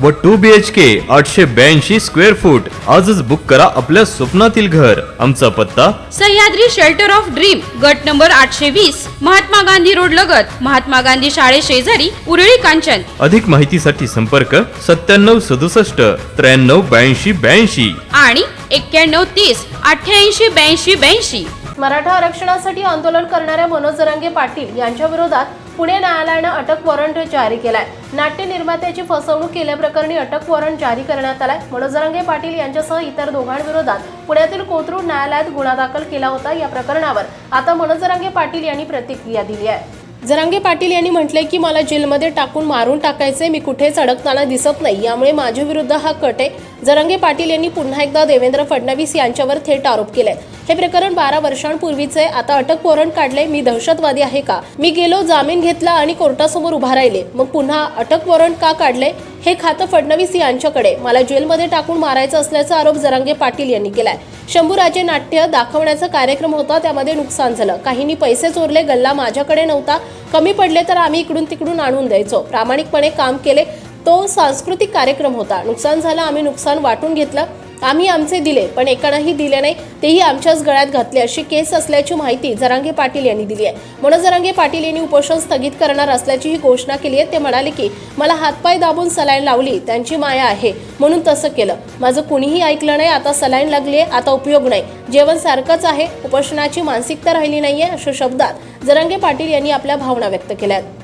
व to B H के आठशे ब्याऐंशी स्क्वेअर फूट आजच बुक करा आपल्या स्वप्नातील घर. आमचा पत्ता? सह्याद्री शेल्टर ऑफ ड्रीम गट नंबर आठशे वीस महात्मा गांधी रोड लगत. महात्मा गांधी शाळे शेजारी उरळी कांचन. अधिक माहितीसाठी संपर्क सत्त्याण्णव सदुसष्ट त्र्याण्णव ब्याऐंशी ब्याऐंशी. आणि एक्क्याण्णव तीस अठ्ठ्याऐंशी ब्याऐंशी ब्याऐंशी. मराठा आरक्षणासाठी आंदोलन करणाऱ्या मनोज जरांगे पाटील यांच्या विरोधात पुणे न्यायालयानं अटक वॉरंट जारी केलाय. नाट्य निर्मात्याची फसवणूक केल्याप्रकरणी अटक वॉरंट जारी करण्यात आलाय. मनोजरंगे पाटील यांच्यासह इतर दोघांविरोधात पुण्यातील कोथरूड न्यायालयात गुन्हा दाखल केला होता या प्रकरणावर. आता मनोजरंगे पाटील यांनी प्रतिक्रिया दिली आहे. जरांगे पाटील यांनी म्हटले की मला जेलमध्ये टाकून मारून टाकायचे मी कुठेच अडकताना दिसत नाही. यामुळे माझ्याविरुद्ध हा कट आहे. जरंगे पाटील यांनी पुन्हा एकदा देवेंद्र फडणवीस यांच्यावर थेट आरोप केले हे प्रकरण बारा वर्षांपूर्वीचे आता अटक वॉरंट काढले मी दहशतवादी आहे का? मी गेलो जामीन घेतला आणि कोर्टासमोर उभा राहिले. मग पुन्हा अटक वॉरंट का काढले हे खातं फडणवीस यांच्याकडे. मला जेलमध्ये टाकून मारायचं असल्याचा आरोप जरांगे पाटील यांनी केलाय. शंभूराजे नाट्य दाखवण्याचा कार्यक्रम होता. त्यामध्ये नुकसान झालं. काहींनी पैसे चोरले. गल्ला माझ्याकडे नव्हता. कमी पडले तर आम्ही इकडून तिकडून आणून द्यायचो. प्रामाणिकपणे काम केले. तो सांस्कृतिक कार्यक्रम होता. नुकसान झालं आम्ही नुकसान वाटून घेतलं. आम्ही आमचे दिले पण एकानंही दिले नाही. तेही आमच्याच गळ्यात घातले. अशी केस असल्याची माहिती जरांगे पाटील यांनी दिली आहे. म्हणून जरांगे पाटील यांनी उपोषण स्थगित करणार असल्याची ही घोषणा केली आहे. ते म्हणाले की मला हातपाय दाबून सलाईन लावली त्यांची माया आहे. म्हणून तसं केलं. माझं कुणीही ऐकलं नाही आता सलाईन लागली आहे आता उपयोग नाही. जेवण सारखंच आहे. उपोषणाची मानसिकता राहिली नाहीये अशा शब्दात जरांगे पाटील यांनी आपल्या भावना व्यक्त केल्या आहेत.